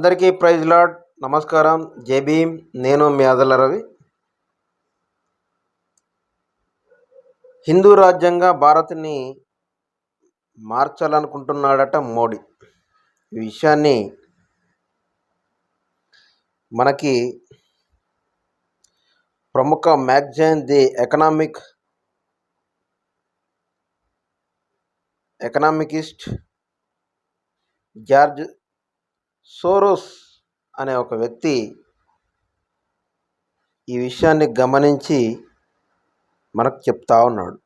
అందరికీ praise lord. నమస్కారం. జేబీమ్ భీమ్. నేను మీ అదల రవి. హిందూ రాజ్యంగా భారత్ని మార్చాలనుకుంటున్నాడట మోడీ. ఈ విషయాన్ని మనకి ప్రముఖ magazine the economic economist George Soros అనే ఒక వ్యక్తి ఈ విషయాన్ని గమనించి మనకు చెప్తా ఉన్నాడు.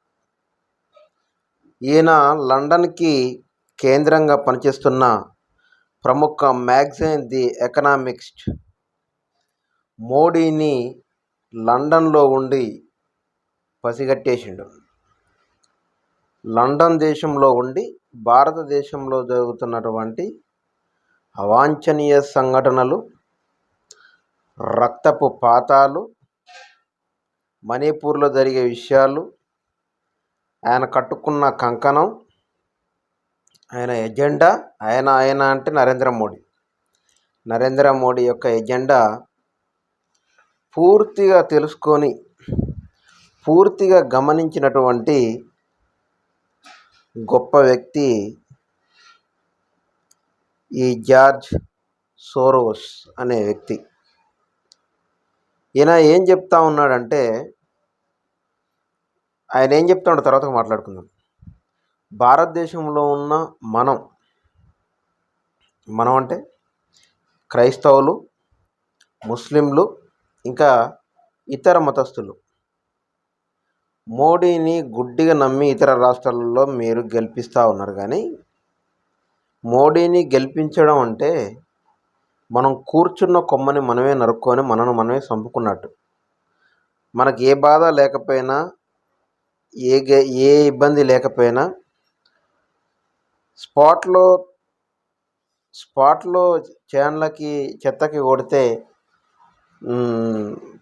ఈయన లండన్కి కేంద్రంగా పనిచేస్తున్న ప్రముఖ మ్యాగజైన్ ది ఎకనామిక్స్ట్ మోడీని లండన్లో ఉండి పసిగట్టేసిండు. లండన్ దేశంలో ఉండి భారతదేశంలో జరుగుతున్నటువంటి అవాంఛనీయ సంఘటనలు రక్తపు పాతాలు మణిపూర్లో జరిగే విషయాలు ఆయన కట్టుకున్న కంకణం ఆయన ఎజెండా ఆయన ఆయన అంటే నరేంద్ర మోడీ. నరేంద్ర మోడీ యొక్క ఎజెండా పూర్తిగా తెలుసుకొని పూర్తిగా గమనించినటువంటి గొప్ప వ్యక్తి ఈ జార్జ్ సోరోస్ అనే వ్యక్తి. ఈయన ఏం చెప్తా ఉన్నాడంటే ఆయన ఏం చెప్తాడో తర్వాత మాట్లాడుకుందాం. భారతదేశంలో ఉన్న మనం మనం అంటే క్రైస్తవులు ముస్లింలు ఇంకా ఇతర మతస్థులు. మోడీని గుడ్డిగా నమ్మి ఇతర రాష్ట్రాలలో మీరు గెలిపిస్తూ ఉన్నారు కానీ మోడీని గెలిపించడం అంటే మనం కూర్చున్న కొమ్మని మనమే నరుక్కొని మనను మనమే చంపుకున్నట్టు. మనకి ఏ బాధ లేకపోయినా ఏ ఏ ఇబ్బంది లేకపోయినా స్పాట్లో స్పాట్లో చేన్లకి చెత్తకి కొడితే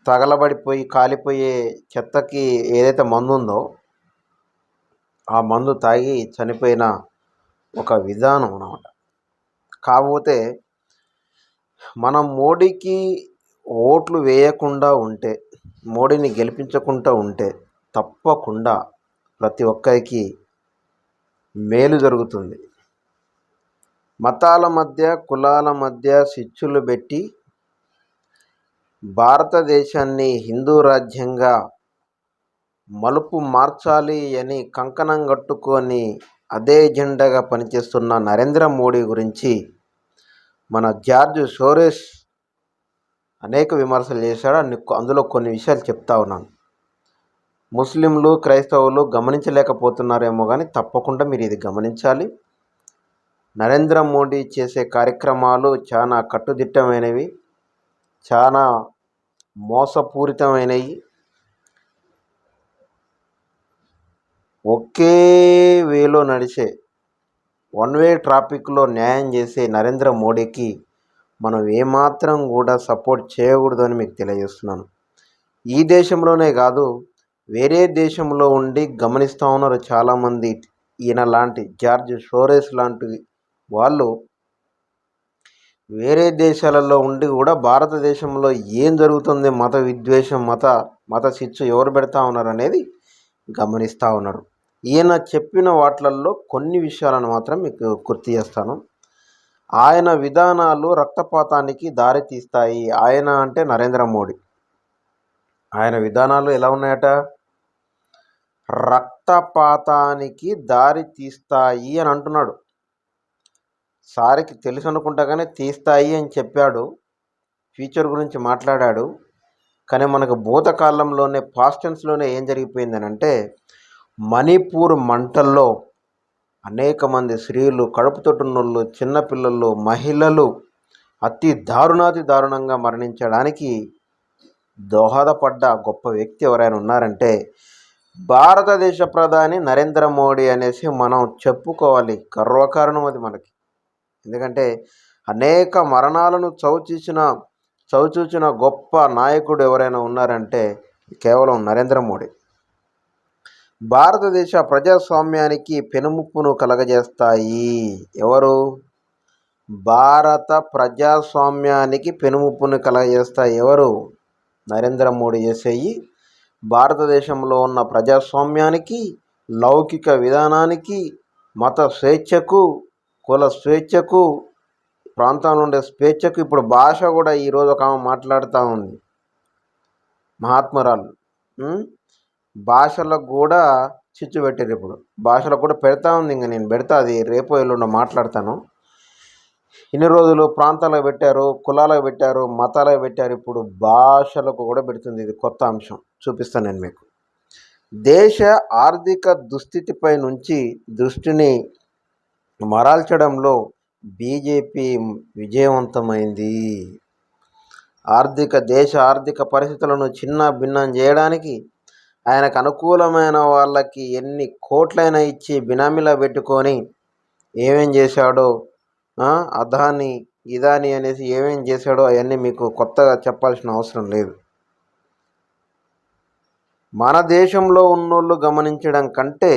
తగలబడిపోయి కాలిపోయే చెత్తకి ఏదైతే మందు ఉందో ఆ మందు తాగి చనిపోయిన ఒక విధానం అన్నమాట. కాకపోతే మనం మోడీకి ఓట్లు వేయకుండా ఉంటే మోడీని గెలిపించకుండా ఉంటే తప్పకుండా ప్రతి ఒక్కరికి మేలు జరుగుతుంది. మతాల మధ్య కులాల మధ్య స్విచ్చులు పెట్టి భారతదేశాన్ని హిందూ రాజ్యంగా మలుపు మార్చాలి అని కంకణం కట్టుకొని అదే ఎజెండాగా పనిచేస్తున్న నరేంద్ర మోడీ గురించి మన జార్జ్ సోరేస్ అనేక విమర్శలు చేశాడు. అన్ని అందులో కొన్ని విషయాలు చెప్తా ఉన్నాను. ముస్లింలు క్రైస్తవులు గమనించలేకపోతున్నారేమో కానీ తప్పకుండా మీరు ఇది గమనించాలి. నరేంద్ర మోడీ చేసే కార్యక్రమాలు చాలా కట్టుదిట్టమైనవి చాలా మోసపూరితమైనవి. ఒకే వేలో నడిచే వన్ వే ట్రాఫిక్లో న్యాయం చేసే నరేంద్ర మోడీకి మనం ఏమాత్రం కూడా సపోర్ట్ చేయకూడదు అని మీకు తెలియజేస్తున్నాను. ఈ దేశంలోనే కాదు వేరే దేశంలో ఉండి గమనిస్తూ ఉన్నారు చాలామంది ఈయన లాంటి జార్జ్ షోరేస్ లాంటి వాళ్ళు. వేరే దేశాలలో ఉండి కూడా భారతదేశంలో ఏం జరుగుతుంది మత విద్వేషం మత మత శిక్ష ఎవరు పెడతా ఉన్నారు అనేది గమనిస్తూ ఉన్నారు. ఈయన చెప్పిన వాటిల్లో కొన్ని విషయాలను మాత్రం మీకు గుర్తు చేస్తాను. ఆయన విధానాలు రక్తపాతానికి దారి తీస్తాయి. ఆయన అంటే నరేంద్ర మోడీ. ఆయన విధానాలు ఎలా ఉన్నాయట? రక్తపాతానికి దారి తీస్తాయి అని అంటున్నాడు. సారికి తెలుసు అనుకుంటా కానీ తీస్తాయి అని చెప్పాడు. ఫ్యూచర్ గురించి మాట్లాడాడు. కానీ మనకు భూతకాలంలోనే పాస్టెన్స్లోనే ఏం జరిగిపోయిందని అంటే మణిపూర్ మంటల్లో అనేక మంది స్త్రీలు కడుపుతోటున్నోళ్ళు చిన్నపిల్లలు మహిళలు అతి దారుణాతి దారుణంగా మరణించడానికి దోహదపడ్డ గొప్ప వ్యక్తి ఎవరైనా ఉన్నారంటే భారతదేశ ప్రధాని నరేంద్ర మోడీ అనేసి మనం చెప్పుకోవాలి. గర్వకారణం అది మనకి. ఎందుకంటే అనేక మరణాలను చవిచూసిన చవిచూచిన గొప్ప నాయకుడు ఎవరైనా ఉన్నారంటే కేవలం నరేంద్ర మోడీ. భారతదేశ ప్రజాస్వామ్యానికి పెనుముప్పును కలగజేస్తాయి. ఎవరు? భారత ప్రజాస్వామ్యానికి పెనుముప్పును కలగజేస్తాయి ఎవరు? నరేంద్ర మోడీ చేసేయి భారతదేశంలో ఉన్న ప్రజాస్వామ్యానికి లౌకిక విధానానికి మత స్వేచ్ఛకు కుల స్వేచ్ఛకు ప్రాంతంలో ఉండే స్వేచ్ఛకు ఇప్పుడు భాష కూడా ఈరోజు ఒక ఆమె మాట్లాడుతూ ఉంది. మహాత్మరాలు. భాషలకు కూడా చిచ్చు పెట్టారు ఇప్పుడు. భాషలకు కూడా పెడతా ఉంది ఇంకా నేను పెడతా అది రేపో ఎల్లుండో మాట్లాడతాను. ఇన్ని రోజులు ప్రాంతాలకు పెట్టారు కులాలకు పెట్టారు మతాలకు పెట్టారు ఇప్పుడు భాషలకు కూడా పెడుతుంది. ఇది కొత్త అంశం. చూపిస్తాను నేను మీకు. దేశ ఆర్థిక దుస్థితిపై నుంచి దృష్టిని మరాల్చడంలో బీజేపీ విజయవంతమైంది. ఆర్థిక దేశ ఆర్థిక పరిస్థితులను చిన్న భిన్నం చేయడానికి ఆయనకు అనుకూలమైన వాళ్ళకి ఎన్ని కోట్లైనా ఇచ్చి బినామీలా పెట్టుకొని ఏమేం చేశాడో అదాని ఇదాని అనేసి ఏమేం చేశాడో అవన్నీ మీకు కొత్తగా చెప్పాల్సిన అవసరం లేదు. మన దేశంలో ఉన్నోళ్ళు గమనించడం కంటే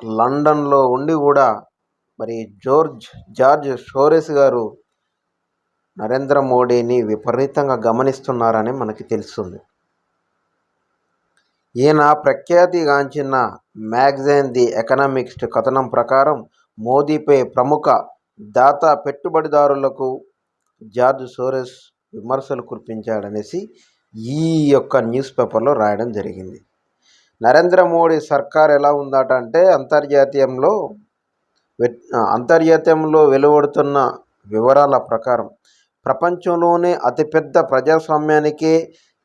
లండన్లో ఉండి కూడా మరి జోర్జ్ జార్జ్ షోరెస్ గారు నరేంద్ర మోడీని విపరీతంగా గమనిస్తున్నారని మనకి తెలుస్తుంది. ఈయన ప్రఖ్యాతిగాంచిన మ్యాగజైన్ ది ఎకనామిక్స్ట్ కథనం ప్రకారం మోదీపై ప్రముఖ దాత పెట్టుబడిదారులకు జార్జ్ సోరెస్ విమర్శలు కురిపించాడనేసి ఈ యొక్క న్యూస్ పేపర్లో రాయడం జరిగింది. నరేంద్ర మోడీ సర్కార్ ఎలా ఉందట అంటే అంతర్జాతీయంలో అంతర్జాతీయంలో వెలువడుతున్న వివరాల ప్రకారం ప్రపంచంలోనే అతిపెద్ద ప్రజాస్వామ్యానికే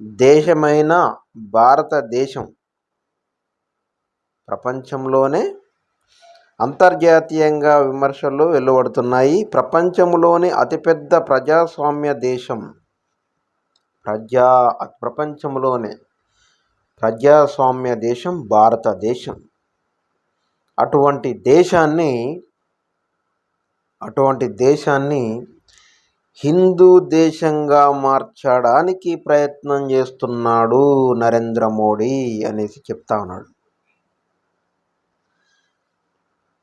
దేశమైన భారతదేశం ప్రపంచంలోనే అంతర్జాతీయంగా విమర్శలు వెలువడుతున్నాయి. ప్రపంచంలోని అతిపెద్ద ప్రజాస్వామ్య దేశం. ప్రజా ప్రపంచంలోనే ప్రజాస్వామ్య దేశం భారతదేశం. అటువంటి దేశాన్ని అటువంటి దేశాన్ని హిందూ దేశంగా మార్చడానికి ప్రయత్నం చేస్తున్నాడు నరేంద్ర మోడీ అనేసి చెప్తా ఉన్నాడు.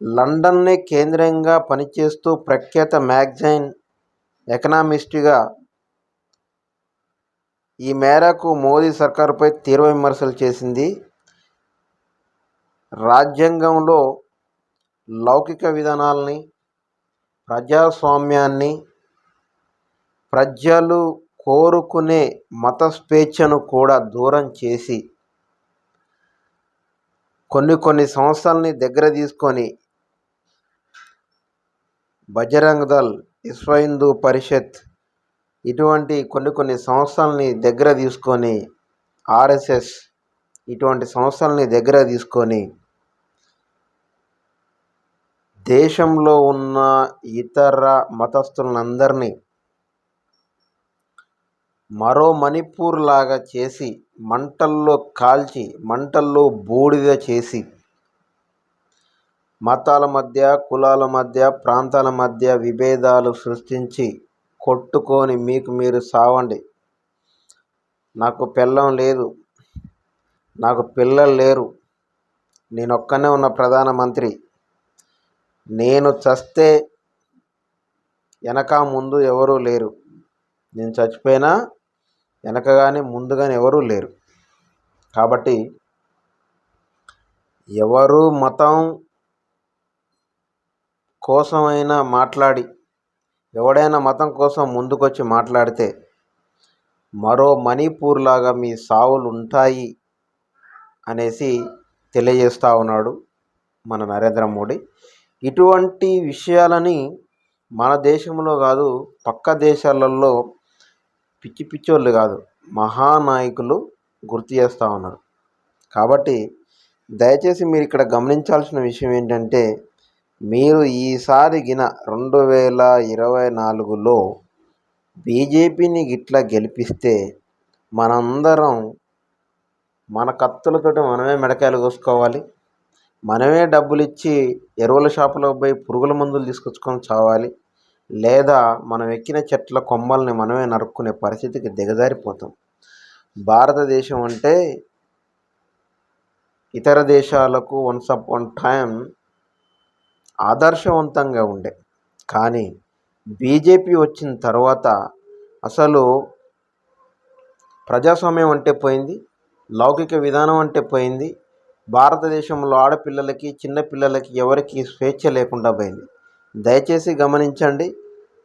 లండన్నే కేంద్రంగా పనిచేస్తూ ప్రఖ్యాత మ్యాగజైన్ ఎకనామిస్ట్గా ఈ మేరకు మోదీ సర్కారుపై తీవ్ర విమర్శలు చేసింది. రాజ్యాంగంలో లౌకిక విధానాల్ని ప్రజాస్వామ్యాన్ని ప్రజలు కోరుకునే మత స్వేచ్ఛను కూడా దూరం చేసి కొన్ని కొన్ని సంస్థల్ని దగ్గర తీసుకొని బజరంగ్ దళ్ విశ్వ హిందూ పరిషత్ ఇటువంటి కొన్ని కొన్ని సంస్థల్ని దగ్గర తీసుకొని ఆర్ఎస్ఎస్ ఇటువంటి సంస్థల్ని దగ్గర తీసుకొని దేశంలో ఉన్న ఇతర మతస్థులందరినీ మరో మణిపూర్ లాగా చేసి మంటల్లో కాల్చి మంటల్లో బూడిద చేసి మతాల మధ్య కులాల మధ్య ప్రాంతాల మధ్య విభేదాలు సృష్టించి కొట్టుకొని మీకు మీరు సావండి. నాకు పెళ్ళం లేదు. నాకు పిల్లలు లేరు. నేను ఒక్కనే ఉన్న ప్రధానమంత్రి. నేను చస్తే వెనక ముందు ఎవరూ లేరు. నేను చచ్చిపోయినా వెనక కానీ ముందు కానీ ఎవరూ లేరు. కాబట్టి ఎవరు మతం కోసమైనా మాట్లాడి ఎవడైనా మతం కోసం ముందుకొచ్చి మాట్లాడితే మరో మణిపూర్ లాగా మీ సావులు ఉంటాయి అనేసి తెలియజేస్తూ ఉన్నాడు మన నరేంద్ర మోడీ. ఇటువంటి విషయాలని మన దేశంలో కాదు పక్క దేశాలలో పిచ్చి పిచ్చోళ్ళు కాదు. మహానాయకులు గుర్తు చేస్తూ ఉన్నారు. కాబట్టి దయచేసి మీరు ఇక్కడ గమనించాల్సిన విషయం ఏంటంటే మీరు ఈసారి గిన రెండు వేల ఇరవై నాలుగులో బీజేపీని గిట్లా గెలిపిస్తే మనందరం మన కత్తులతోటి మనమే మెడకాయలు కోసుకోవాలి. మనమే డబ్బులు ఇచ్చి ఎరువుల షాపులో పోయి పురుగుల మందులు తీసుకొచ్చుకొని చావాలి. లేదా మనం ఎక్కిన చెట్ల కొమ్మల్ని మనమే నరుక్కునే పరిస్థితికి దిగజారిపోతాం. భారతదేశం అంటే ఇతర దేశాలకు వన్స్ అప్ వన్ టైం ఆదర్శవంతంగా ఉండే. కానీ బీజేపీ వచ్చిన తర్వాత అసలు ప్రజాస్వామ్యం అంటే పోయింది లౌకిక విధానం అంటే పోయింది భారతదేశంలో ఆడపిల్లలకి చిన్నపిల్లలకి ఎవరికి స్వేచ్ఛ లేకుండా పోయింది. దయచేసి గమనించండి.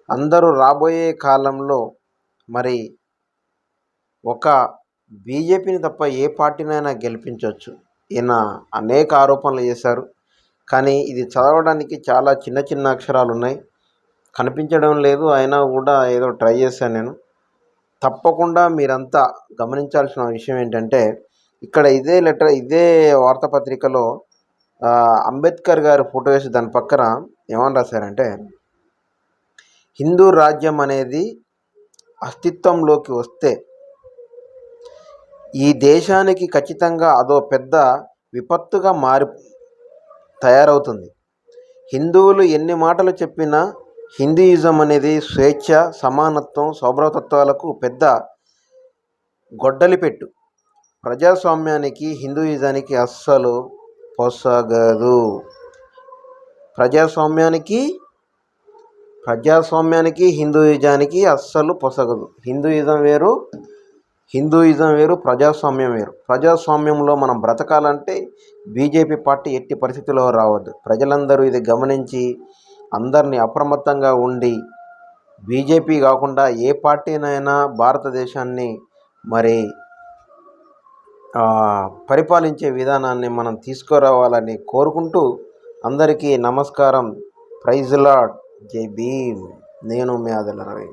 అందరూ రాబోయే కాలంలో మరి ఒక బీజేపీని తప్ప ఏ పార్టీనైనా గెలిపించవచ్చు ఈయన అనేక ఆరోపణలు చేశారు. కానీ ఇది చదవడానికి చాలా చిన్న చిన్న అక్షరాలు ఉన్నాయి. కనిపించడం లేదు అయినా కూడా ఏదో ట్రై చేశాను నేను. తప్పకుండా మీరంతా గమనించాల్సిన విషయం ఏంటంటే ఇక్కడ ఇదే లెటర్ ఇదే వార్తాపత్రికలో అంబేద్కర్ గారు ఫోటో వేసి దాని పక్కన ఏమని రాశారంటే హిందూ రాజ్యం అనేది అస్తిత్వంలోకి వస్తే ఈ దేశానికి ఖచ్చితంగా అదో పెద్ద విపత్తుగా మారి తయారవుతుంది. హిందువులు ఎన్ని మాటలు చెప్పినా హిందూయిజం అనేది స్వేచ్ఛ సమానత్వం సౌభ్రతత్వాలకు పెద్ద గొడ్డలి పెట్టు ప్రజాస్వామ్యానికి హిందూయిజానికి అస్సలు పొసగదు. ప్రజాస్వామ్యానికి ప్రజాస్వామ్యానికి హిందూయిజానికి అస్సలు పొసగదు. హిందూయిజం వేరు హిందూయిజం వేరు ప్రజాస్వామ్యం వేరు. ప్రజాస్వామ్యంలో మనం బ్రతకాలంటే బీజేపీ పార్టీ ఎట్టి పరిస్థితుల్లో రావద్దు. ప్రజలందరూ ఇది గమనించి అందరినీ అప్రమత్తంగా ఉండి బీజేపీ కాకుండా ఏ పార్టీనైనా భారతదేశాన్ని మరి పరిపాలించే విధానాన్ని మనం తీసుకురావాలని కోరుకుంటూ అందరికీ నమస్కారం. Praise lord. జై భీమ్. నేను మీ ఆదల రవి.